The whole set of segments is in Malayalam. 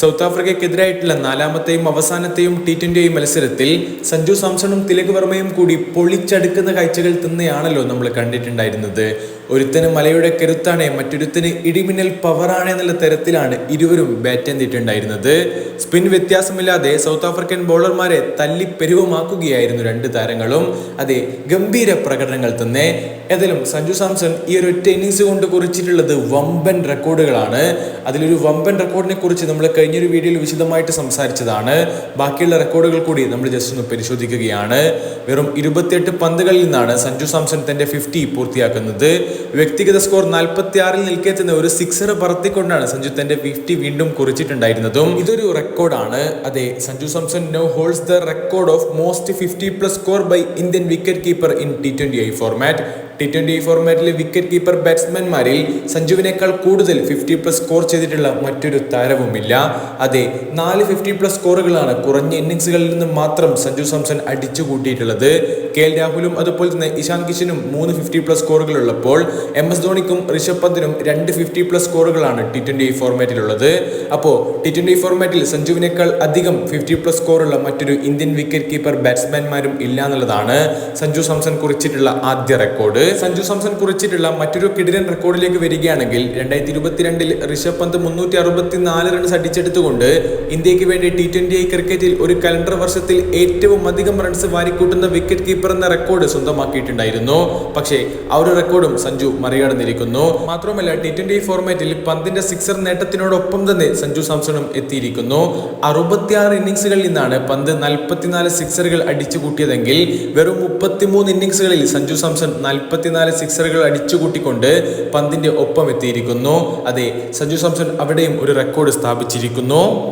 സൗത്ത് ആഫ്രിക്കയ്ക്കെതിരായിട്ടുള്ള നാലാമത്തെയും അവസാനത്തെയും ടി ട്വന്റി മത്സരത്തിൽ സഞ്ജു സാംസണും തിലക് വർമ്മയും കൂടി പൊളിച്ചടുക്കുന്ന കാഴ്ചകൾ തന്നെയാണല്ലോ നമ്മൾ കണ്ടിട്ടുണ്ടായിരുന്നത്. ഒരുത്തന് മലയുടെ കരുത്താണ് മറ്റൊരുത്തന് ഇടിമിന്നൽ പവറാണ് എന്നുള്ള തരത്തിലാണ് ഇരുവരും ബാറ്റ് ചെയ്തിട്ടുണ്ടായിരുന്നത് സ്പിൻ വ്യത്യാസമില്ലാതെ സൗത്ത് ആഫ്രിക്കൻ ബോളർമാരെ തല്ലിപ്പെരുവമാക്കുകയായിരുന്നു രണ്ട് താരങ്ങളും. അതെ ഗംഭീര പ്രകടനങ്ങൾ തന്നെ. ഏതായാലും സഞ്ജു സാംസൺ ഈ ഒരു ഒറ്റ ഇന്നിങ്സ് കൊണ്ട് കുറിച്ചിട്ടുള്ളത് വമ്പൻ റെക്കോർഡുകളാണ് അതിലൊരു വമ്പൻ റെക്കോർഡിനെ കുറിച്ച് നമ്മൾ കഴിഞ്ഞൊരു വീഡിയോയിൽ വിശദമായിട്ട് സംസാരിച്ചതാണ്. ബാക്കിയുള്ള റെക്കോർഡുകൾ കൂടി നമ്മൾ ജസ്റ്റ് ഒന്ന് പരിശോധിക്കുകയാണ്. വെറും ഇരുപത്തിയെട്ട് പന്തുകളിൽ നിന്നാണ് സഞ്ജു സാംസൺ തന്റെ ഫിഫ്റ്റി പൂർത്തിയാക്കുന്നത്. വ്യക്തിഗത സ്കോർ നാൽപ്പത്തി ആറിൽ നിൽക്കെത്തുന്ന ഒരു സിക്സർ പറത്തിക്കൊണ്ടാണ് സഞ്ജു തന്റെ ഫിഫ്റ്റി വീണ്ടും കുറിച്ചിട്ടുണ്ടായിരുന്നതും. ഇതൊരു റെക്കോർഡാണ് അതെ Sanju Samson now holds the record of most fifty plus score by Indian wicket keeper in T twenty I format T twenty ഫോർമാറ്റിലെ wicket keeper ബാറ്റ്സ്മാൻമാരിൽ സഞ്ജുവിനേക്കാൾ കൂടുതൽ ഫിഫ്റ്റി പ്ലസ് സ്കോർ ചെയ്തിട്ടുള്ള മറ്റൊരു താരവുമില്ല. അതെ നാല് ഫിഫ്റ്റി പ്ലസ് സ്കോറുകളാണ് കുറഞ്ഞ ഇന്നിങ്സുകളിൽ നിന്ന് മാത്രം സഞ്ജു സാംസൺ അടിച്ചു കൂട്ടിയിട്ടുള്ളത് കെ എൽ രാഹുലും അതുപോലെ തന്നെ ഇഷാൻ കിഷനും മൂന്ന് ഫിഫ്റ്റി പ്ലസ് സ്കോറുകൾ ഉള്ളപ്പോൾ എം എസ് ധോണിക്കും ഋഷഭ് പന്തിനും രണ്ട് ഫിഫ്റ്റി പ്ലസ് സ്കോറുകളാണ് ടി ട്വന്റി ഫോർമാറ്റിലുള്ളത് അപ്പോൾ ടി ട്വന്റി ഫോർമാറ്റിൽ സഞ്ജുവിനേക്കാൾ അധികം ഫിഫ്റ്റി പ്ലസ് സ്കോറുള്ള മറ്റൊരു ഇന്ത്യൻ വിക്കറ്റ് കീപ്പർ ബാറ്റ്സ്മാൻമാരും ഇല്ല എന്നുള്ളതാണ് സഞ്ജു സാംസൺ കുറിച്ചിട്ടുള്ള ആദ്യ റെക്കോർഡ് സഞ്ജു സാംസൺ കുറിച്ചിട്ടുള്ള മറ്റൊരു കിടിലൻ റെക്കോർഡിലേക്ക് വരികയാണെങ്കിൽ രണ്ടായിരത്തി ഇരുപത്തിരണ്ടിൽ ഋഷഭ് പന്ത് മുന്നൂറ്റി അറുപത്തി നാല് റൺസ് അടിച്ചെടുത്തുകൊണ്ട് ഇന്ത്യയ്ക്ക് വേണ്ടി ടി ട്വന്റി ഐ ക്രിക്കറ്റിൽ ഒരു കലണ്ടർ വർഷത്തിൽ ഏറ്റവും അധികം റൺസ് വാരിക്കൂട്ടുന്ന വിക്കറ്റ് കീപ്പർ എന്ന റെക്കോർഡ് സ്വന്തമാക്കിയിട്ടുണ്ടായിരുന്നു. പക്ഷേ ആ ഒരു റെക്കോർഡും സഞ്ജു മറികടന്നിരിക്കുന്നു. മാത്രമല്ല ടി ട്വന്റി ഫോർമാറ്റിൽ പന്തിന്റെ സിക്സർ നേട്ടത്തിനോടൊപ്പം തന്നെ സഞ്ജു സാംസണും എത്തിയിരിക്കുന്നു. അറുപത്തിയാറ് ഇന്നിങ്സുകളിൽ നിന്നാണ് പന്ത് നാൽപ്പത്തിനാല് സിക്സറുകൾ അടിച്ചു കൂട്ടിയതെങ്കിൽ വെറും മുപ്പത്തിമൂന്ന് ഇന്നിങ്സുകളിൽ സഞ്ജു സാംസൺ നാൽപ്പത്തിനാല് സിക്സറുകൾ അടിച്ചു കൂട്ടിക്കൊണ്ട് പന്തിന്റെ ഒപ്പം എത്തിയിരിക്കുന്നു. അതെ സഞ്ജു സാംസൺ അവിടെയും ഒരു റെക്കോർഡ് സ്ഥാപിച്ചിരിക്കുന്നു.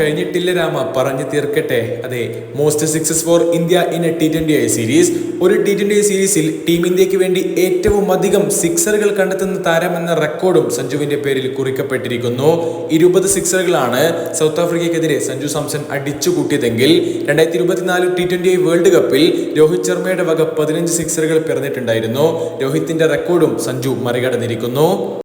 കഴിഞ്ഞിട്ടില്ല രാമ പറഞ്ഞു തീർക്കട്ടെ. അതെ most sixes for India in a T twenty I series ഒരു ടി ട്വന്റി സീരീസിൽ ടീം ഇന്ത്യയ്ക്ക് വേണ്ടി ഏറ്റവും അധികം സിക്സറുകൾ കണ്ടെത്തുന്ന താരം എന്ന റെക്കോർഡും സഞ്ജുവിന്റെ പേരിൽ കുറിക്കപ്പെട്ടിരിക്കുന്നു. ഇരുപത് സിക്സറുകളാണ് സൗത്ത് ആഫ്രിക്കയ്ക്കെതിരെ സഞ്ജു സാംസൺ അടിച്ചു കൂട്ടിയതെങ്കിൽ രണ്ടായിരത്തി ഇരുപത്തിനാല് ടി ട്വന്റി വേൾഡ് കപ്പിൽ രോഹിത് ശർമ്മയുടെ വക പതിനഞ്ച് സിക്സറുകൾ പിറന്നിട്ടുണ്ടായിരുന്നു. രോഹിത്തിന്റെ റെക്കോർഡും സഞ്ജു മറികടന്നിരിക്കുന്നു.